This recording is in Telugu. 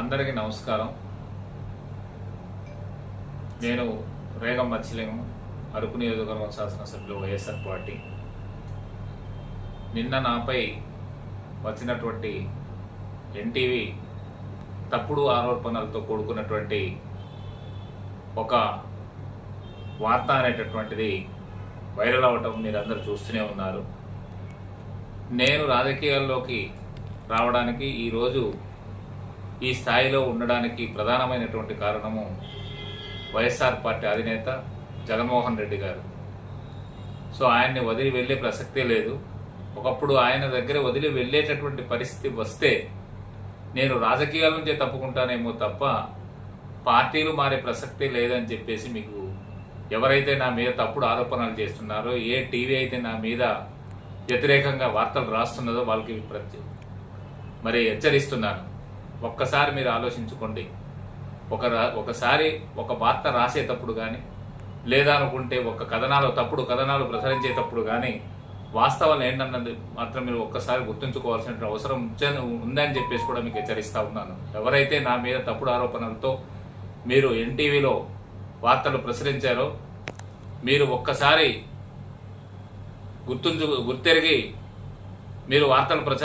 అందరికీ నమస్కారం. నేను రేగం మత్స్యలింగం అరకు నియోజకవర్గం శాసనసభ్యులు వైఎస్ఆర్ పార్టీ. నిన్న నాపై వచ్చినటువంటి ఎన్టీవీ తప్పుడు ఆరోపణలతో కూడుకున్నటువంటి ఒక వార్త అనేటటువంటిది వైరల్ అవ్వటం మీరు అందరు చూస్తూనే ఉన్నారు. నేను రాజకీయాల్లోకి రావడానికి ఈరోజు ఈ స్థాయిలో ఉండడానికి ప్రధానమైనటువంటి కారణము వైఎస్ఆర్ పార్టీ అధినేత జగన్మోహన్ రెడ్డి గారు. సో ఆయన్ని వదిలి వెళ్ళే ప్రసక్తే లేదు. ఒకప్పుడు ఆయన దగ్గర వదిలి వెళ్ళేటటువంటి పరిస్థితి వస్తే నేను రాజకీయాల నుంచే తప్పుకుంటానేమో తప్ప పార్టీలు మారే ప్రసక్తే లేదని చెప్పేసి మీకు ఎవరైతే నా మీద తప్పుడు ఆరోపణలు చేస్తున్నారో ఏ టీవీ అయితే నా మీద వ్యతిరేకంగా వార్తలు రాస్తున్నదో వాళ్ళకి ప్రతి మరి హెచ్చరిస్తున్నాను. ఒక్కసారి మీరు ఆలోచించుకోండి. ఒక రా- ఒకసారి ఒక వార్త రాసేటప్పుడు కానీ లేదనుకుంటే ఒక కథనాలు తప్పుడు కథనాలు ప్రసరించేటప్పుడు కానీ వాస్తవాలు ఏంటన్నది మాత్రం మీరు ఒక్కసారి గుర్తుంచుకోవాల్సిన అవసరం ఉందని చెప్పేసి కూడా మీకు హెచ్చరిస్తూ ఉన్నాను. ఎవరైతే నా మీద తప్పుడు ఆరోపణలతో మీరు ఎన్టీవీలో వార్తలు ప్రసరించారో మీరు ఒక్కసారి గుర్తుంచు గుర్తెరిగి మీరు వార్తలు ప్రచారం